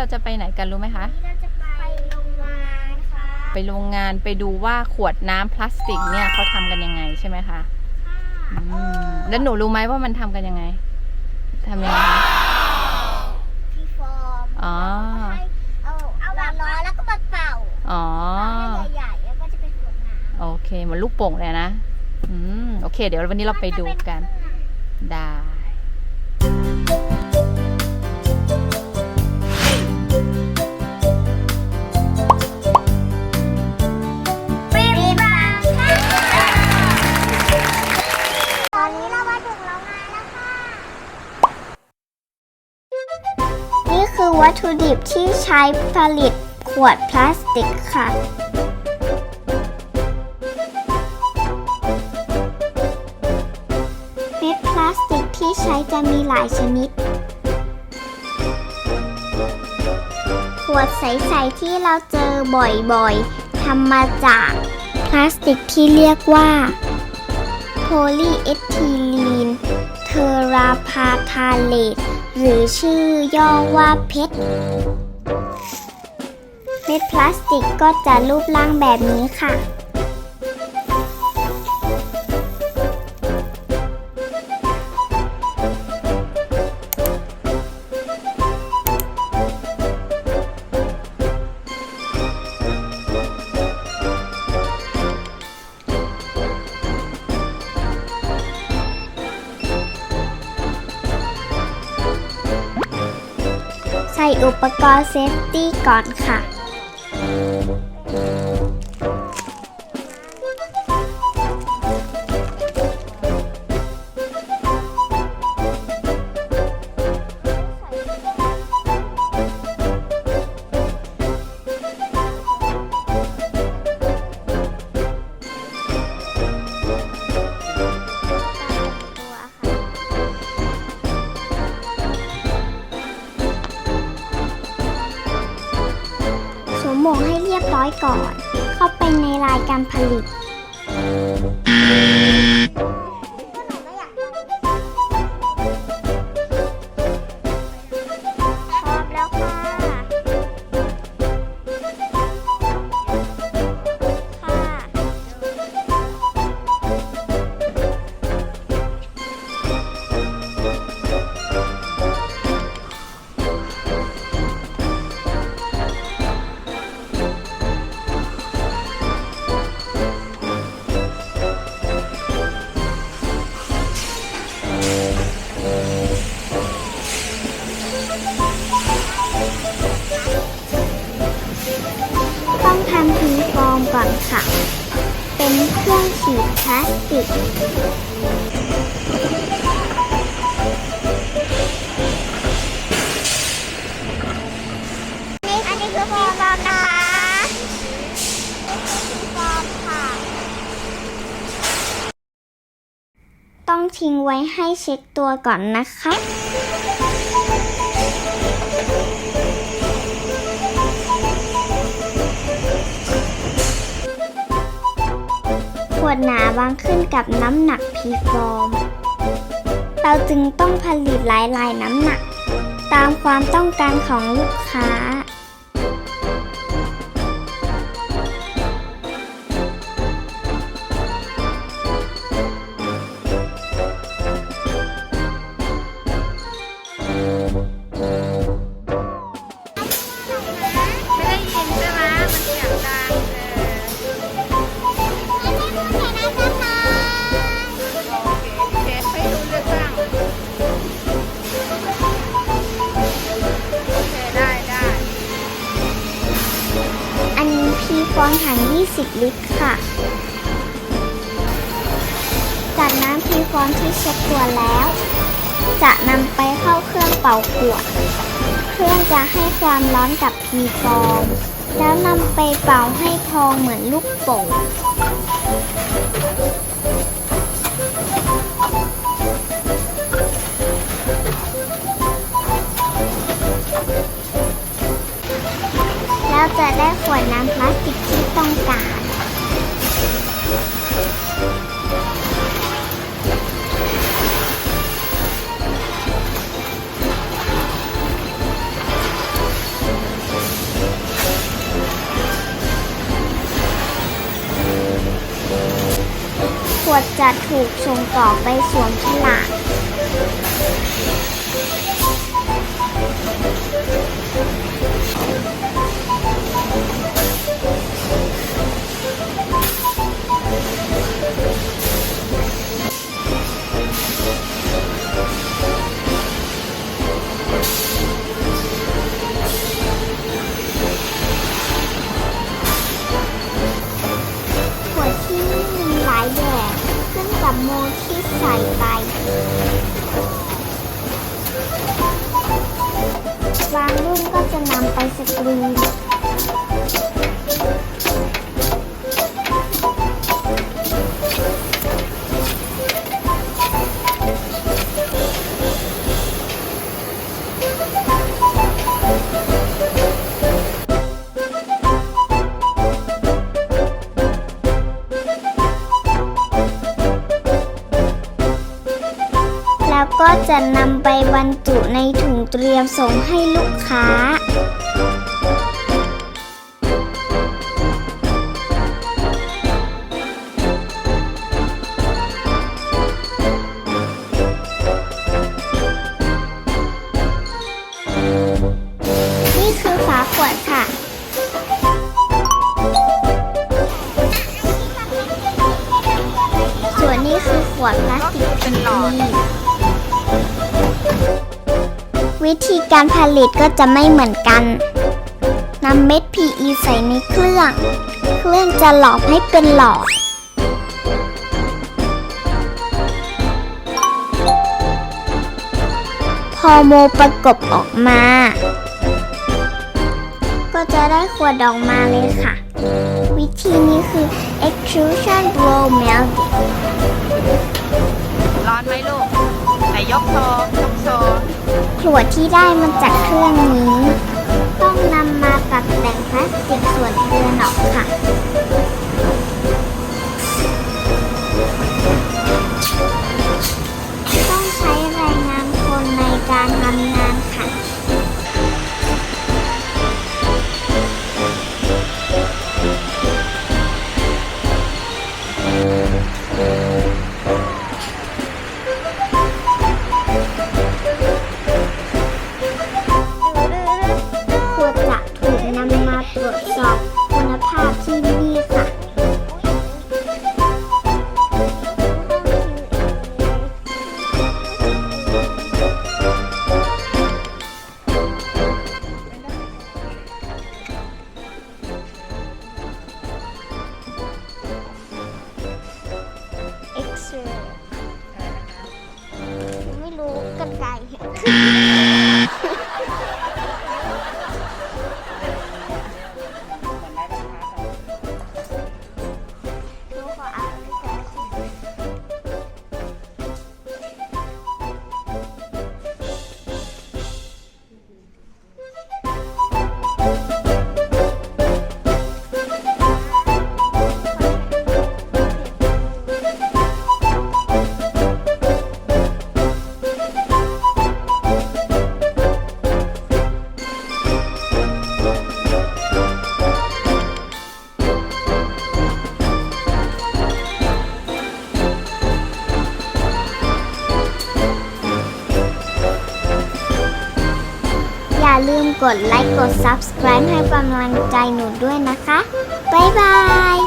เราจะไปไหนกันรู้ไหมคะ วันนี้เราจะไปโรงงานค่ะไปโรงงานไปดูว่าขวดน้ำพลาสติกเนี่ยเขาทำกันยังไงใช่ไหมคะค่ะอืมแล้วหนูรู้ไหมว่ามันทำกันยังไงทำยังไงคะ พี่ฟอร์มอ๋อ แล้วก็ให้เอาเอาแบบน้อยแล้วก็มาเป่าอ๋อให้ใหญ่ๆแล้วก็จะเป็นขวดน้ำโอเคเหมือนลูกโป่งเลยนะ อืม โอเค เดี๋ยววันนี้เราไปดูกัน ได้ ดิบที่ใช้ผลิตขวดพลาสติกค่ะ เม็ดพลาสติกที่ใช้จะมีหลายชนิด ขวดใสๆที่เราเจอบ่อยๆทำมาจากพลาสติกที่เรียกว่าโพลีเอทิลีน เทราพาทาเลต หรือชื่อย่อว่าเพชรเม็ดพลาสติกก็จะรูปร่างแบบนี้ค่ะ ใส่อุปกรณ์เซฟตี้ก่อนค่ะ ก่อน เข้าไปในรายการผลิต อันนี้คือฟอร์มนะคะฟอร์มค่ะ ต้องทิ้งไว้ให้เช็คตัวก่อนนะคะ วดหนาบางขึ้นกับน้ำหนักพีฟอร์ม เราจึงต้องผลิตหลายๆน้ำหนัก ตามความต้องการของลูกค้า 50 ลิตรค่ะ จากน้ำพีฟอนที่เช็ดตัวแล้ว จะนำไปเข้าเครื่องเป่าขวด เครื่องจะให้ความร้อนกับพีฟองแล้วนำไปเป่าให้ทองเหมือนลูกโป่งแล้วจะได้ขวดน้ำพลาสติก ต้องการขวดจะถูกส่งต่อไปสวนฉลาก ที่ใส่ไป วางรุ่นก็จะนำไปสกรีน ก็จะนำไปบรรจุในถุงเตรียมส่งให้ลูกค้า วิธีการผลิตก็จะไม่เหมือนกันนำเม็ด PE ใส่ในเครื่อง เครื่องจะหลอมให้เป็นหลอด พอโมประกบออกมา ก็จะได้ขวดออกมาเลยค่ะ วิธีนี้คือ extrusion blow molding ร้อนไหมลูก ไหนยกโซยกโซขวดที่ได้มาจากเครื่องนี้ ต้อง ไม่รู้กันไก ดไลค์กด Subscribe ให้กำลังใจหนูด้วยนะคะ บ๊ายบาย